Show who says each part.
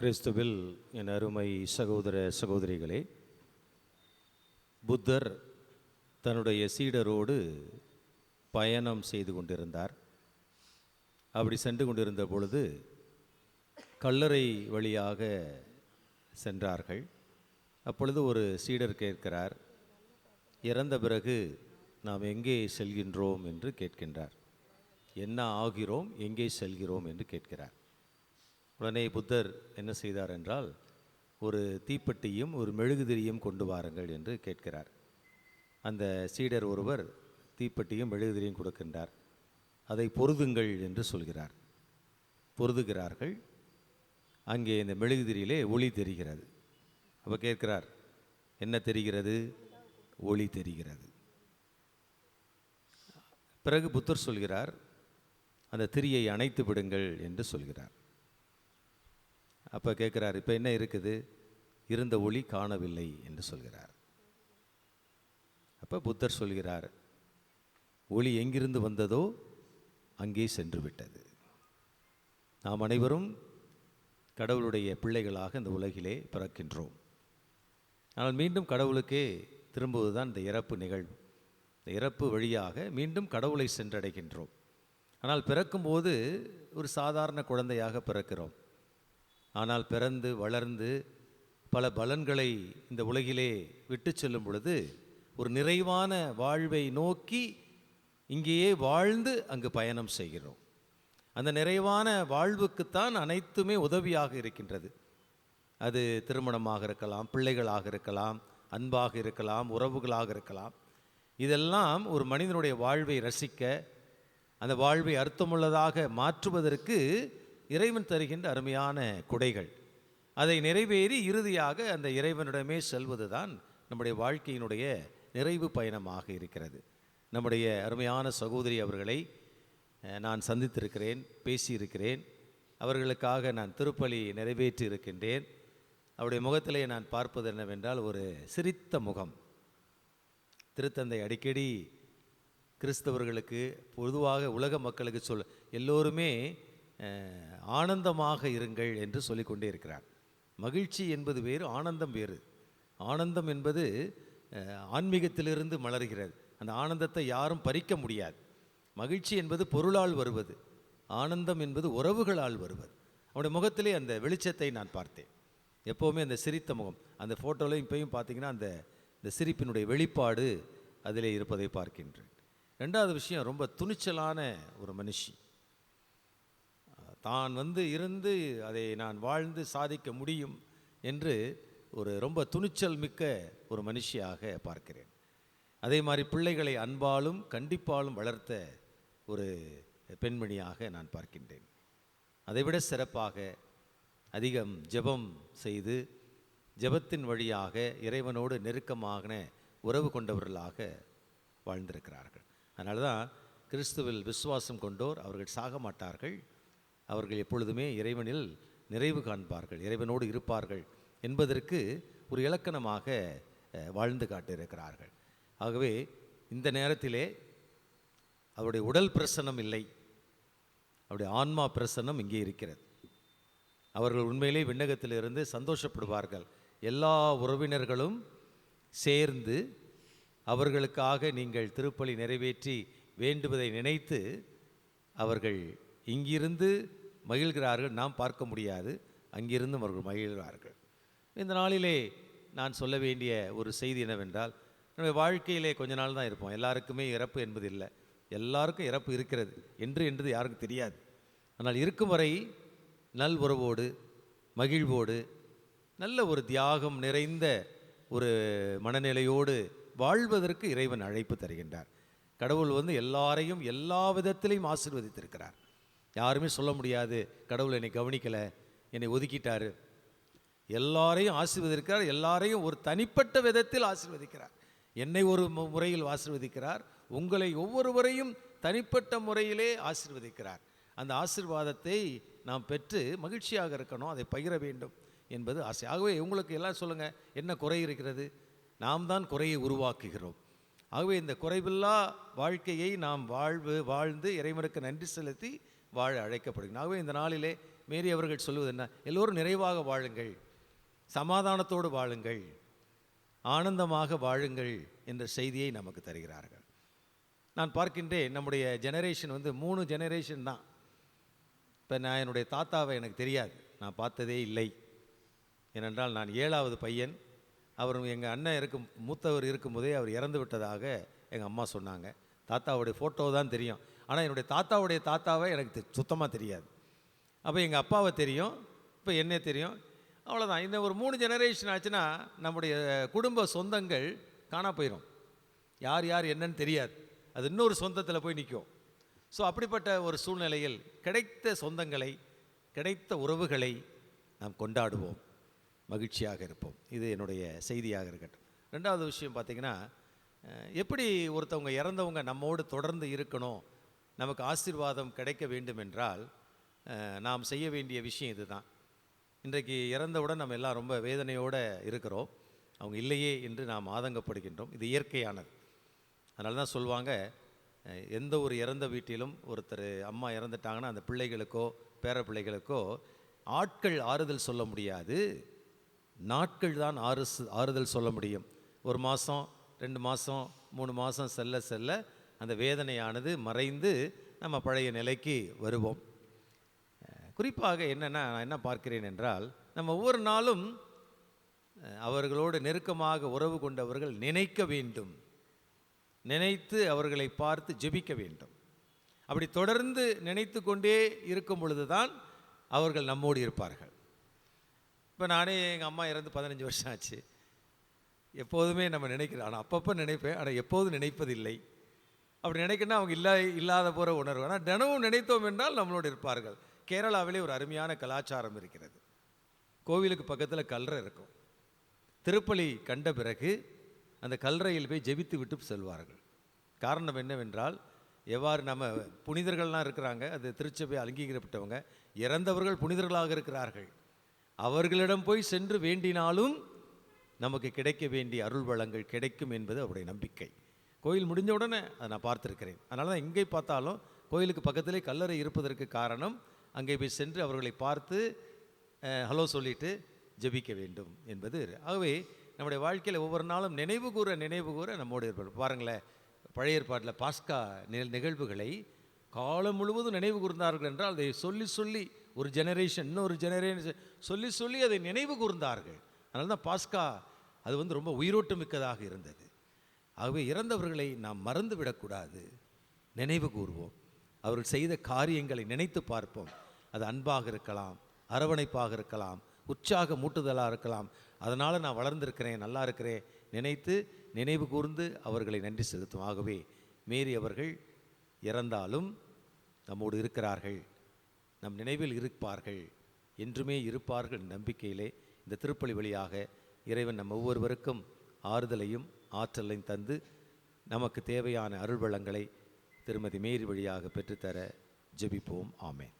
Speaker 1: கிறிஸ்துவில் என் அருமை சகோதர சகோதரிகளே புத்தர் தன்னுடைய சீடரோடு பயணம் செய்து கொண்டிருந்தார். அப்படி சென்று கொண்டிருந்த பொழுது கல்லறை வழியாக சென்றார்கள். அப்பொழுது ஒரு சீடர் கேட்கிறார் இறந்த பிறகு நாம் எங்கே செல்கின்றோம்? என்று கேட்கின்றார். என்ன ஆகிறோம்? எங்கே செல்கிறோம்? என்று கேட்கிறார். உடனே புத்தர் என்ன செய்தார் என்றால் ஒரு தீப்பெட்டியும் ஒரு மெழுகுதிரியும் கொண்டு வாருங்கள் என்று கேட்கிறார். அந்த சீடர் ஒருவர் தீப்பெட்டியும் மெழுகுதிரியும் கொடுக்கின்றார். அதை பொருதுங்கள் என்று சொல்கிறார். பொருதுகிறார்கள். அங்கே இந்த மெழுகுதிரியிலே ஒளி தெரிகிறது. அப்போ கேட்கிறார் என்ன தெரிகிறது? ஒளி தெரிகிறது. பிறகு புத்தர் சொல்கிறார் அந்த திரியை அணைத்து விடுங்கள் என்று சொல்கிறார். அப்போ கேட்குறார் இப்போ என்ன இருக்குது? இருந்த ஒளி காணவில்லை என்று சொல்கிறார். அப்போ புத்தர் சொல்கிறார் ஒளி எங்கிருந்து வந்ததோ அங்கே சென்று விட்டது நாம் அனைவரும் கடவுளுடைய பிள்ளைகளாக இந்த உலகிலே பிறக்கின்றோம். ஆனால் மீண்டும் கடவுளுக்கே திரும்புவதுதான் இந்த இறப்பு நிகழ்வு. இந்த இறப்பு வழியாக மீண்டும் கடவுளை சென்றடைகின்றோம். ஆனால் பிறக்கும்போது ஒரு சாதாரண குழந்தையாக பிறக்கிறோம். ஆனால் பிறந்து வளர்ந்து பல பலன்களை இந்த உலகிலே விட்டு செல்லும் பொழுது ஒரு நிறைவான வாழ்வை நோக்கி இங்கேயே வாழ்ந்து அங்கு பயணம் செய்கிறோம். அந்த நிறைவான வாழ்வுக்குத்தான் அனைத்துமே உதவியாக இருக்கின்றது. அது திருமணமாக இருக்கலாம் பிள்ளைகளாக இருக்கலாம் அன்பாக இருக்கலாம் உறவுகளாக இருக்கலாம். இதெல்லாம் ஒரு மனிதனுடைய வாழ்வை ரசிக்க அந்த வாழ்வை அர்த்தமுள்ளதாக மாற்றுவதற்கு இறைவன் தருகின்ற அருமையான குடைகள். அதை நிறைவேறி இறுதியாக அந்த இறைவனிடமே செல்வதுதான் நம்முடைய வாழ்க்கையினுடைய நிறைவு பயணமாக இருக்கிறது. நம்முடைய அருமையான சகோதரி அவர்களை நான் சந்தித்திருக்கிறேன் பேசியிருக்கிறேன். அவர்களுக்காக நான் திருப்பலி நிறைவேற்றி இருக்கின்றேன் அவருடைய முகத்திலே நான் பார்ப்பது என்னவென்றால் ஒரு சிரித்த முகம். திருத்தந்தை அடிக்கடி கிறிஸ்தவர்களுக்கு பொதுவாக உலக மக்களுக்கு சொல் எல்லோருமே ஆனந்தமாக இருங்கள் என்று சொல்லிக்கொண்டே இருக்கிறார். மகிழ்ச்சி என்பது வேறு ஆனந்தம் வேறு. ஆனந்தம் என்பது ஆன்மீகத்திலிருந்து மலர்கிறது. அந்த ஆனந்தத்தை யாரும் பறிக்க முடியாது. மகிழ்ச்சி என்பது பொருளால் வருவது. ஆனந்தம் என்பது உறவுகளால் வருவது. அவனுடைய முகத்திலே அந்த வெளிச்சத்தை நான் பார்த்தேன். எப்போவுமே அந்த சிரித்த முகம் அந்த ஃபோட்டோலையும் இப்பயும் பார்த்தீங்கன்னா அந்த இந்த சிரிப்பினுடைய வெளிப்பாடு அதிலே இருப்பதை பார்க்கின்றேன். ரெண்டாவது விஷயம் ரொம்ப துணிச்சலான ஒரு மனுஷி. தான் வந்து இருந்து அதை நான் வாழ்ந்து சாதிக்க முடியும் என்று ஒரு ரொம்ப துணிச்சல் மிக்க ஒரு மனுஷியாக பார்க்கிறேன். அதே மாதிரி பிள்ளைகளை அன்பாலும் கண்டிப்பாலும் வளர்த்த ஒரு பெண்மணியாக நான் பார்க்கின்றேன். அதைவிட சிறப்பாக அதிகம் ஜெபம் செய்து ஜெபத்தின் வழியாக இறைவனோடு நெருக்கமான உறவு கொண்டவர்களாக வாழ்ந்திருக்கிறார்கள். அதனால தான் கிறிஸ்துவில் விசுவாசம் கொண்டோர் அவர்கள் சாக மாட்டார்கள். அவர்கள் எப்பொழுதுமே இறைவனில் நிறைவு காண்பார்கள் இறைவனோடு இருப்பார்கள் என்பதற்கு ஒரு இலக்கணமாக வாழ்ந்து காட்டியிருக்கிறார்கள். ஆகவே இந்த நேரத்திலே அவருடைய உடல் பிரசன்னம் இல்லை. அவருடைய ஆன்மா பிரசன்னம் இங்கே இருக்கிறது. அவர்கள் உண்மையிலே விண்ணகத்திலிருந்து சந்தோஷப்படுவார்கள். எல்லா உறவினர்களும் சேர்ந்து அவர்களுக்காக நீங்கள் திருப்பலி நிறைவேற்றி வேண்டுவதை நினைத்து அவர்கள் இங்கிருந்து மகிழ்கிறார்கள் நாம் பார்க்க முடியாது. அங்கிருந்தும் அவர்கள் மகிழ்கிறார்கள். இந்த நாளிலே நான் சொல்ல வேண்டிய ஒரு செய்தி என்னவென்றால் நம்முடைய வாழ்க்கையிலே கொஞ்ச நாள் தான் இருப்போம். எல்லாருக்குமே இறப்பு என்பது இல்லை. எல்லாருக்கும் இறப்பு இருக்கிறது. என்று என்றது யாருக்கும் தெரியாது. ஆனால் இருக்கும் வரை நல் உறவோடு மகிழ்வோடு நல்ல ஒரு தியாகம் நிறைந்த ஒரு மனநிலையோடு வாழ்வதற்கு இறைவன் அழைப்பு தருகின்றார். கடவுள் வந்து எல்லாரையும் எல்லா விதத்திலையும் ஆசிர்வதித்திருக்கிறார். யாருமே சொல்ல முடியாது. கடவுள் என்னை கவனிக்கலை என்னை ஒதுக்கிட்டார். எல்லாரையும் ஆசீர்வதிக்கிறார். எல்லாரையும் ஒரு தனிப்பட்ட விதத்தில் ஆசீர்வதிக்கிறார். என்னை ஒரு முறையில் ஆசிர்வதிக்கிறார். உங்களை ஒவ்வொருவரையும் தனிப்பட்ட முறையிலே ஆசிர்வதிக்கிறார். அந்த ஆசீர்வாதத்தை நாம் பெற்று மகிழ்ச்சியாக இருக்கணும் அதை பகிர வேண்டும் என்பது ஆசை. ஆகவே உங்களுக்கு எல்லாம் சொல்லுங்கள் என்ன குறை இருக்கிறது? நாம் தான் குறையை உருவாக்குகிறோம். ஆகவே இந்த குறைவில்லா வாழ்க்கையை நாம் வாழ்வு வாழ்ந்து இறைவனுக்கு நன்றி செலுத்தி வாழ அழைக்கப்படுகிறோம் ஆகவே இந்த நாளிலே மேரி அவர்கள் சொல்வது என்ன? எல்லோரும் நிறைவாக வாழுங்கள். சமாதானத்தோடு வாழுங்கள். ஆனந்தமாக வாழுங்கள் என்ற செய்தியை நமக்கு தருகிறார்கள். நான் பார்க்கின்றேன் நம்முடைய ஜெனரேஷன் வந்து மூணு ஜெனரேஷன் தான். இப்போ நான் என்னுடைய தாத்தாவை எனக்கு தெரியாது. நான் பார்த்ததே இல்லை. ஏனென்றால் நான் ஏழாவது பையன். அவர் எங்கள் அண்ணன் இருக்கும் மூத்தவர் இருக்கும்போதே அவர் இறந்து விட்டதாக எங்கள் அம்மா சொன்னாங்க. தாத்தாவுடைய ஃபோட்டோ தான் தெரியும். ஆனால் என்னுடைய தாத்தாவுடைய தாத்தாவை எனக்கு சுத்தமாக தெரியாது. அப்போ எங்கள் அப்பாவை தெரியும் இப்போ என்ன தெரியும். அவ்வளோதான் இந்த ஒரு மூணு ஜெனரேஷன் ஆச்சுன்னா நம்முடைய குடும்ப சொந்தங்கள் காணா போயிடும் யார் யார் என்னன்னு தெரியாது. அது இன்னொரு சொந்தத்தில் போய் நிற்கும் ஸோ அப்படிப்பட்ட ஒரு சூழ்நிலையில் கிடைத்த சொந்தங்களை கிடைத்த உறவுகளை நாம் கொண்டாடுவோம். மகிழ்ச்சியாக இருப்போம். இது என்னுடைய செய்தியாக இருக்கட்டும். ரெண்டாவது விஷயம் பார்த்திங்கன்னா எப்படி ஒருத்தவங்க இறந்தவங்க நம்மோடு தொடர்ந்து இருக்கணும் நமக்கு ஆசீர்வாதம் கிடைக்க வேண்டும் என்றால் நாம் செய்ய வேண்டிய விஷயம் இதுதான். இன்றைக்கு இறந்தவுடன் நம்ம எல்லாம் ரொம்ப வேதனையோடு இருக்கிறோம். அவங்க இல்லையே என்று நாம் ஆதங்கப்படுகின்றோம். இது இயற்கையானது. அதனால தான் சொல்லுவாங்க எந்த ஒரு இறந்த வீட்டிலும் ஒருத்தர் அம்மா இறந்துட்டாங்கன்னா அந்த பிள்ளைகளுக்கோ பேர பிள்ளைகளுக்கோ ஆட்கள் ஆறுதல் சொல்ல முடியாது. நாட்கள் தான் ஆறு ஆறுதல் சொல்ல முடியும். ஒரு மாதம் ரெண்டு மாதம் மூணு மாதம் செல்ல செல்ல அந்த வேதனையானது மறைந்து நம்ம பழைய நிலைக்கு வருவோம். குறிப்பாக என்னென்னா நான் என்ன பார்க்கிறேன் என்றால் நம்ம ஒவ்வொரு நாளும் அவர்களோடு நெருக்கமாக உறவு கொண்டவர்கள் நினைக்க வேண்டும். நினைத்து அவர்களை பார்த்து ஜெபிக்க வேண்டும். அப்படி தொடர்ந்து நினைத்து கொண்டே இருக்கும் பொழுது தான் அவர்கள் நம்மோடு இருப்பார்கள். இப்போ நானே எங்கள் அம்மா இறந்து பதினஞ்சு வருஷம் ஆச்சு. எப்போதுமே நம்ம நினைக்கிறோம் ஆனால் அப்பப்போ நினைப்பேன் ஆனால் எப்போதும் நினைப்பதில்லை. அப்படி நினைக்கணும்னா அவங்க இல்லா இல்லாத போகிற உணர்வு. ஆனால் தினமும் நினைத்தோம் என்றால் நம்மளோடு இருப்பார்கள். கேரளாவிலே ஒரு அருமையான கலாச்சாரம் இருக்கிறது. கோவிலுக்கு பக்கத்தில் கல்றை இருக்கும். திருப்பலி கண்ட பிறகு அந்த கல்றையில் போய் ஜெபித்து விட்டு செல்வார்கள். காரணம் என்னவென்றால் எவ்வாறு நம்ம புனிதர்கள்லாம் இருக்கிறாங்க அது திருச்சபை அங்கீகரிக்கப்பட்டவங்க இறந்தவர்கள் புனிதர்களாக இருக்கிறார்கள். அவர்களிடம் போய் சென்று வேண்டினாலும் நமக்கு கிடைக்க வேண்டிய அருள் வளங்கள் கிடைக்கும் என்பது அவருடைய நம்பிக்கை. கோயில் முடிஞ்ச உடனே அதை நான் பார்த்துருக்கிறேன். அதனால தான் எங்கே பார்த்தாலும் கோயிலுக்கு பக்கத்திலே கல்லறை இருப்பதற்கு காரணம் அங்கே போய் சென்று அவர்களை பார்த்து ஹலோ சொல்லிட்டு ஜெபிக்க வேண்டும் என்பது ஆகவே நம்முடைய வாழ்க்கையில் ஒவ்வொரு நாளும் நினைவு கூற நினைவு கூற நம்மோடு ஏற்பாடு பாருங்களேன் பழைய ஏற்பாட்டில் பாஸ்கா நிகழ்வுகளை காலம் முழுவதும் நினைவு கூர்ந்தார்கள் என்றால் அதை சொல்லி சொல்லி ஒரு ஜெனரேஷன் இன்னொரு ஜெனரேஷன் சொல்லி சொல்லி அதை நினைவு கூர்ந்தார்கள். அதனால தான் பாஸ்கா அது வந்து ரொம்ப உயிரோட்டமிக்கதாக இருந்தது. ஆகவே இறந்தவர்களை நாம் மறந்துவிடக்கூடாது. நினைவு கூறுவோம் அவர்கள் செய்த காரியங்களை நினைத்து பார்ப்போம். அது அன்பாக இருக்கலாம் அரவணைப்பாக இருக்கலாம் உற்சாக மூட்டுதலாக இருக்கலாம். அதனால் நான் வளர்ந்திருக்கிறேன் நல்லா இருக்கிறேன் நினைத்து நினைவு கூர்ந்து அவர்களை நன்றி செலுத்தும் ஆகவே மேரி அவர்கள் இறந்தாலும் நம்மோடு இருக்கிறார்கள். நம் நினைவில் இருப்பார்கள். என்றுமே இருப்பார்கள் நம்பிக்கையிலே இந்த திருப்பலி வழியாக இறைவன் நம் ஒவ்வொருவருக்கும் ஆறுதலையும் ஆற்றலையும் தந்து நமக்கு தேவையான அருள்வளங்களை திருமதி மேரி வழியாக பெற்றுத்தர ஜெபிப்போம். ஆமேன்.